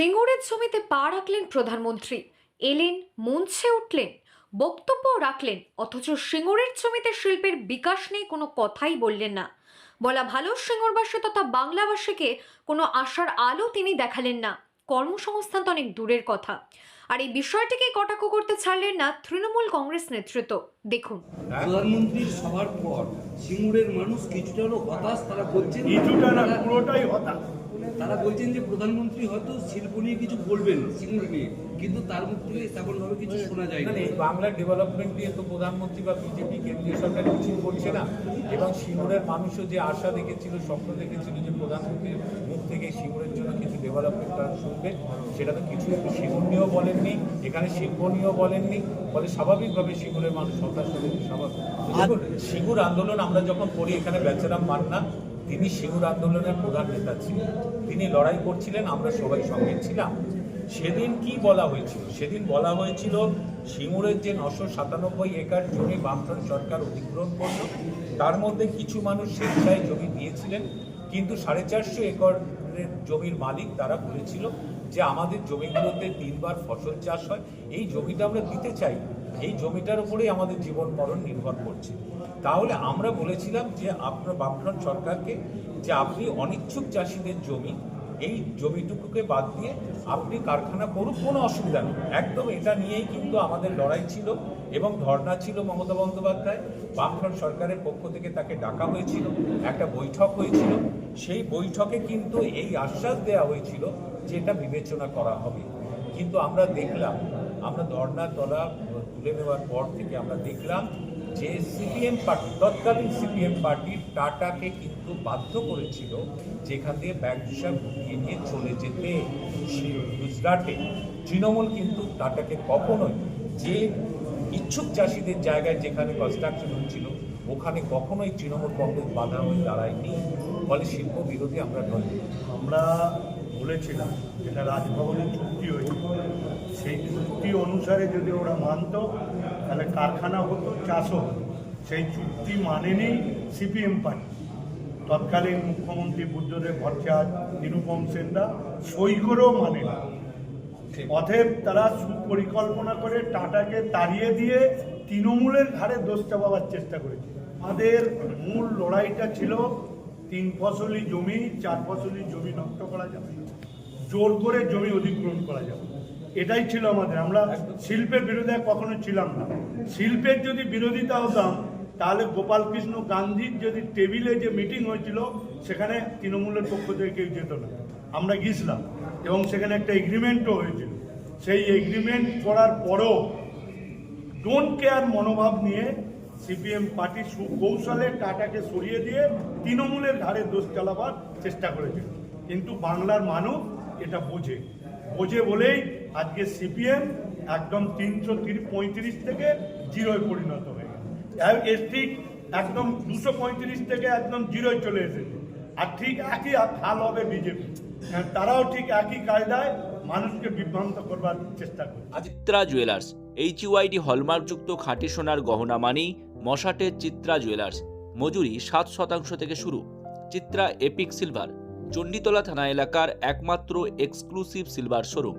সিঙ্গুরের জমিতে পা রাখলেন প্রধানমন্ত্রী। এলেন, মঞ্চে উঠলেন, বক্তব্য রাখলেন, অথচ সিঙ্গুরের জমিতে শিল্পের বিকাশ নিয়ে কোনো কথাই বললেন না। বলা ভালো, সিঙ্গুরবাসী তথা বাংলাবাসীকে কোনো আশার আলো তিনি দেখালেন না। কর্মসংস্থান তো অনেক দূরের কথা। আর এই বিষয়টিকে কটাক্ষ করতে ছাড়লেন না তৃণমূল কংগ্রেস নেতৃত্ব। দেখুন। প্রধানমন্ত্রীর সভার পর সিঙ্গুরের মানুষ কিছুটা হলো হতাশ তারা বলছেন কিছুটা না তারা- পুরোটাই হতাশ। তারা বলছেন যে প্রধানমন্ত্রী হয়তো শিল্প নিয়ে কিছু বলবেন সিঙ্গুর নিয়ে কিন্তু তার মুখ থেকে তেমন ভাবে কিছু শোনা যায় না বাংলার ডেভেলপমেন্ট নিয়ে তো প্রধানমন্ত্রী বা বিজেপি কেন্দ্রীয় সরকার কিছু বলছে না। এবং সিঙ্গুরের মানুষও যে আশা দেখেছিল স্বপ্ন দেখেছিল যে প্রধানমন্ত্রীর মুখ থেকে সিঙ্গুরের জন্য ডেভেলপমেন্ট করা শুনবে সেটা তো কিছু সিঙ্গুর নিয়েও বলেননি এখানে শিল্প বলেননি ফলে স্বাভাবিকভাবে সিঙ্গুরের মানুষ হতাশ হবে স্বাভাবিক। দেখুন আন্দোলন আমরা যখন করি এখানে বেচারাম মান্না তিনি সিঙ্গুর আন্দোলনের প্রধান নেতা ছিলেন। তিনি লড়াই করছিলেন আমরা সবাই সঙ্গে ছিলাম। সেদিন কি বলা হয়েছিল? সেদিন বলা হয়েছিল সিঙ্গুরের যে নশো সাতানব্বই একর জমি বামফ্রন্ট সরকার অধিগ্রহণ করল তার মধ্যে কিছু মানুষ স্বেচ্ছায় জমি দিয়েছিলেন। কিন্তু সাড়ে চারশো একরের জমির মালিক তারা বলেছিল যে আমাদের জমিগুলোতে তিনবার ফসল চাষ হয়। এই জমিটা আমরা দিতে চাই। এই জমিটার উপরেই আমাদের জীবন মরণ নির্ভর করছে। তাহলে আমরা বলেছিলাম যে আপনার বামফ্রন্ট সরকারকে যে আপনি অনিচ্ছুক চাষিদের জমি এই জমিটুকুকে বাদ দিয়ে আপনি কারখানা করুক কোনো অসুবিধা নেই। একদম এটা নিয়েই কিন্তু আমাদের লড়াই ছিল এবং ধর্ণা ছিল মমতা বন্দ্যোপাধ্যায়। বামফ্রন্ট সরকারের পক্ষ থেকে তাকে ডাকা হয়েছিল, একটা বৈঠক হয়েছিল। সেই বৈঠকে কিন্তু এই আশ্বাস দেওয়া হয়েছিল যে এটা বিবেচনা করা হবে। কিন্তু আমরা দেখলাম, আমরা ধর্ণা তলা তুলে নেওয়ার পর থেকে আমরা দেখলাম যে সিপিএম পার্টি, তৎকালীন সিপিএম পার্টি টাটাকে কিন্তু বাধ্য করেছিল যেখান দিয়ে ব্যাংক হিসাব ঢুকিয়ে নিয়ে চলে যেতে। গুজরাটে। তৃণমূল কিন্তু টাটাকে কখনোই যে ইচ্ছুক চাষিদের জায়গায় যেখানে কনস্ট্রাকশন হচ্ছিল, ওখানে কখনোই তৃণমূল কংগ্রেস বাধা হয়ে দাঁড়ায়নি। ফলে শিল্প বিরোধী আমরা নই আমরা বলেছিলাম যেটা রাজভবনের চুক্তি হয়েছিল সেই চুক্তি অনুসারে যদি ওরা মানত তাহলে কারখানা হতো চাষও হতো। সেই চুক্তি মানেনি সিপিএম পার্টি। তৎকালীন মুখ্যমন্ত্রী বুদ্ধদেব ভট্টাচার্য নিরুপম সেনরা সই করেও মানে না অতএব তারা সুপরিকল্পনা করে টাটাকে তাড়িয়ে দিয়ে তৃণমূলের ঘাড়ে দোষ চাপাবার চেষ্টা করেছে। আমাদের মূল লড়াইটা ছিল তিন ফসলি জমি চার ফসলি জমি নষ্ট করা যাবে। জোর করে জমি অধিগ্রহণ করা যাবে। এটাই ছিল আমাদের। আমরা শিল্পের বিরোধী কখনো ছিলাম না। শিল্পের যদি বিরোধিতা হতাম তাহলে গোপালকৃষ্ণ গান্ধীর যদি টেবিলে যে মিটিং হয়েছিল সেখানে তৃণমূলের পক্ষ থেকে কেউ যেত না। আমরা গিয়েছিলাম এবং সেখানে একটা এগ্রিমেন্টও হয়েছিল। সেই এগ্রিমেন্ট করার পরও ডোন্ট কেয়ার মনোভাব নিয়ে সিপিএম পার্টি সুকৌশলে টাটাকে সরিয়ে দিয়ে তৃণমূলের ধারে দোষ চালাবার চেষ্টা করেছে। কিন্তু বাংলার মানুষ এটা বোঝে। বোঝে বলেই আজকে সিপিএম একদম তিনশো পঁয়ত্রিশ থেকে জিরোয় পরিণত হয়ে গেছে। এসটি একদম দুশো পঁয়ত্রিশ থেকে একদম জিরোয় চলে এসেছে। আর ঠিক একই হাল হবে বিজেপি। তারাও ঠিক একই কায়দায় মানুষকে বিভ্রান্ত করবার চেষ্টা করে চিত্রা জুয়েলার্স এইচ ইউআইডি হলমার্কযুক্ত খাঁটি সোনার গহনা মানেই মশাটের চিত্রা জুয়েলার্স। মজুরি সাত শতাংশ থেকে শুরু। Chitra epic silver. চণ্ডীতলা থানা এলাকার একমাত্র এক্সক্লুসিভ সিলভার শোরুম।